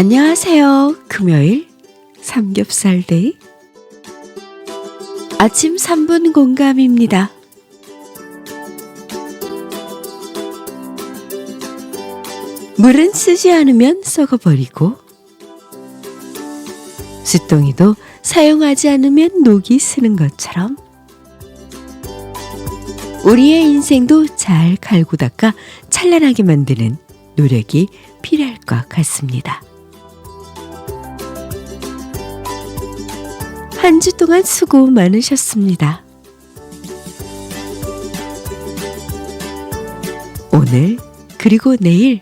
안녕하세요. 금요일 삼겹살 데이 아침 3분 공감입니다. 물은 쓰지 않으면 썩어버리고 숫동이도 사용하지 않으면 녹이 쓰는 것처럼 우리의 인생도 잘 갈고 닦아 찬란하게 만드는 노력이 필요할 것 같습니다. 한 주 동안 수고 많으셨습니다. 오늘 그리고 내일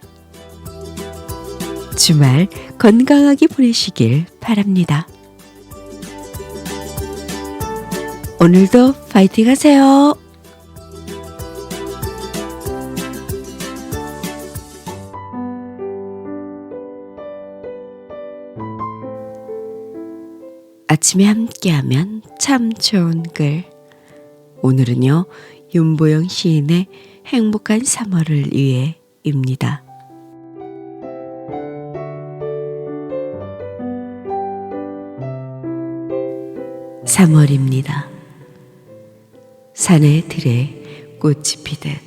주말 건강하게 보내시길 바랍니다. 오늘도 파이팅 하세요. 아침에 함께하면 참 좋은 글. 오늘은요, 윤보영 시인의 행복한 3월을 위해입니다. 3월입니다. 산의 들에 꽃이 피듯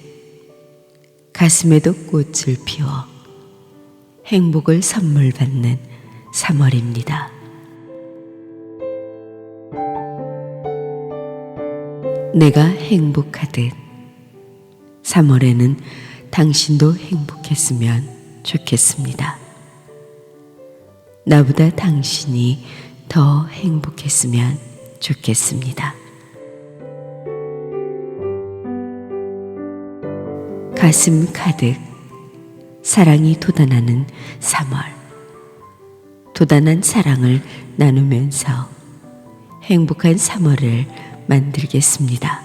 가슴에도 꽃을 피워 행복을 선물 받는 3월입니다. 내가 행복하듯 3월에는 당신도 행복했으면 좋겠습니다. 나보다 당신이 더 행복했으면 좋겠습니다. 가슴 가득 사랑이 돋아나는 3월. 돋아난 사랑을 나누면서 행복한 3월을 만들겠습니다.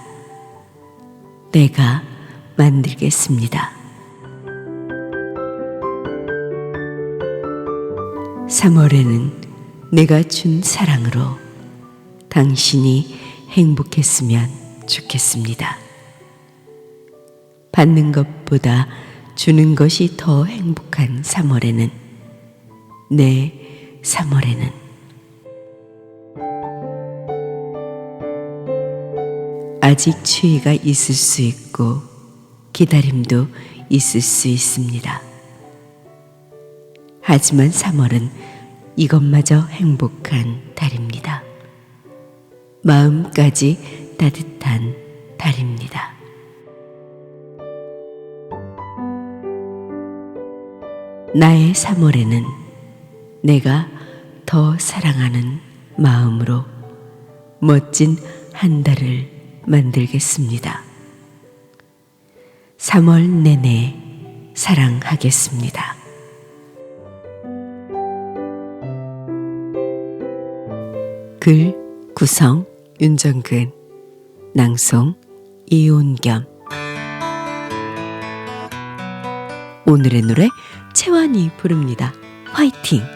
내가 만들겠습니다. 3월에는 내가 준 사랑으로 당신이 행복했으면 좋겠습니다. 받는 것보다 주는 것이 더 행복한 3월에는 내 3월에는 아직 추위가 있을 수 있고 기다림도 있을 수 있습니다. 하지만 3월은 이것마저 행복한 달입니다. 마음까지 따뜻한 달입니다. 나의 3월에는 내가 더 사랑하는 마음으로 멋진 한 달을 만들겠습니다. 3월 내내 사랑하겠습니다. 글 구성 윤정근 낭송 이온겸 오늘의 노래 채환이 부릅니다. 화이팅!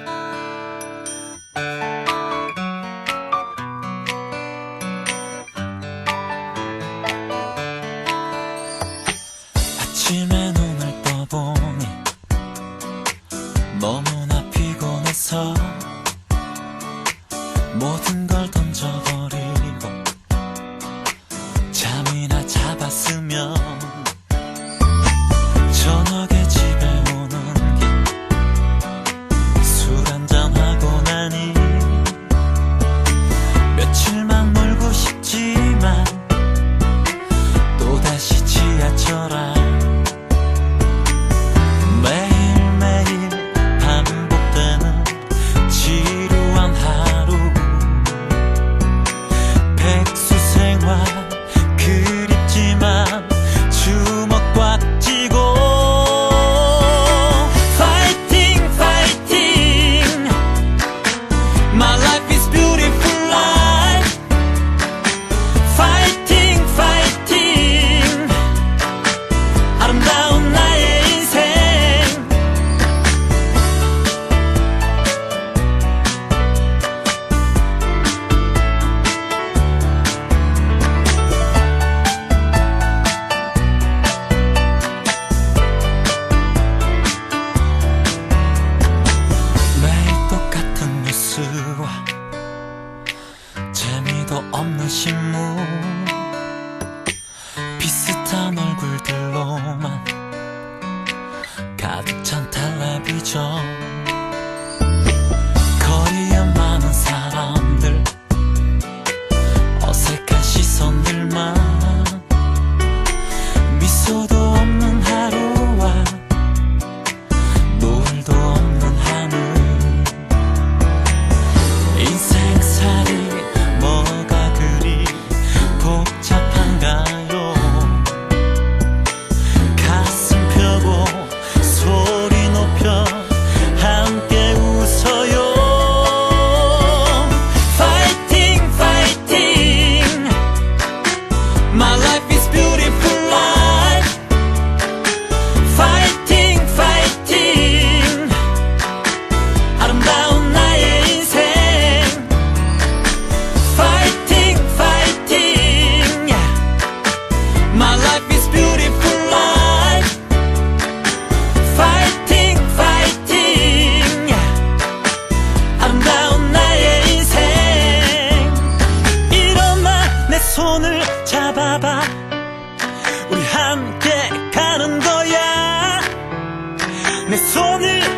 모든 걸 로만 가득 찬 텔레비전 내 손을